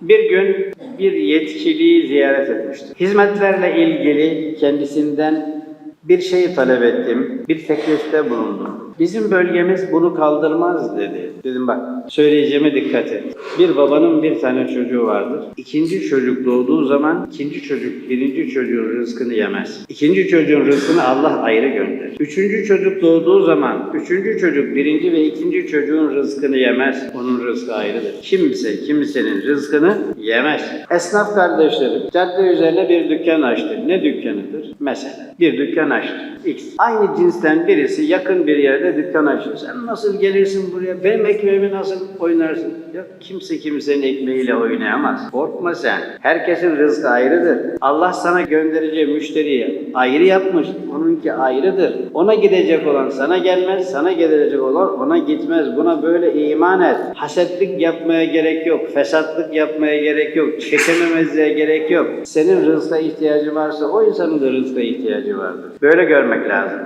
Bir gün bir yetkiliyi ziyaret etmiştim. Hizmetlerle ilgili kendisinden bir şey talep ettim, bir teklifte bulundum. Bizim bölgemiz bunu kaldırmaz dedi. Dedim bak söyleyeceğime dikkat et. Bir babanın bir tane çocuğu vardır. İkinci çocuk doğduğu zaman ikinci çocuk birinci çocuğun rızkını yemez. İkinci çocuğun rızkını Allah ayrı gönderir. Üçüncü çocuk doğduğu zaman üçüncü çocuk birinci ve ikinci çocuğun rızkını yemez. Onun rızkı ayrıdır. Kimse kimsenin rızkını yemez. Esnaf kardeşlerim cadde üzerine bir dükkan açtı. Ne dükkanıdır? Mesela bir dükkan açtı. X. Aynı cinsten birisi yakın bir yerde dükkan açıyor. Sen nasıl gelirsin buraya? Benim ekmeğimi nasıl oynarsın? Yok kimse kimsenin ekmeğiyle oynayamaz. Korkma sen. Herkesin rızkı ayrıdır. Allah sana göndereceği müşteriyi ayrı yapmış. Onunki ayrıdır. Ona gidecek olan sana gelmez. Sana gelecek olan ona gitmez. Buna böyle iman et. Hasetlik yapmaya gerek yok. Fesatlık yapmaya gerek yok. Çekememezliğe gerek yok. Senin rızka ihtiyacı varsa o insanın da rızka ihtiyacı vardır. Böyle görmek lazım.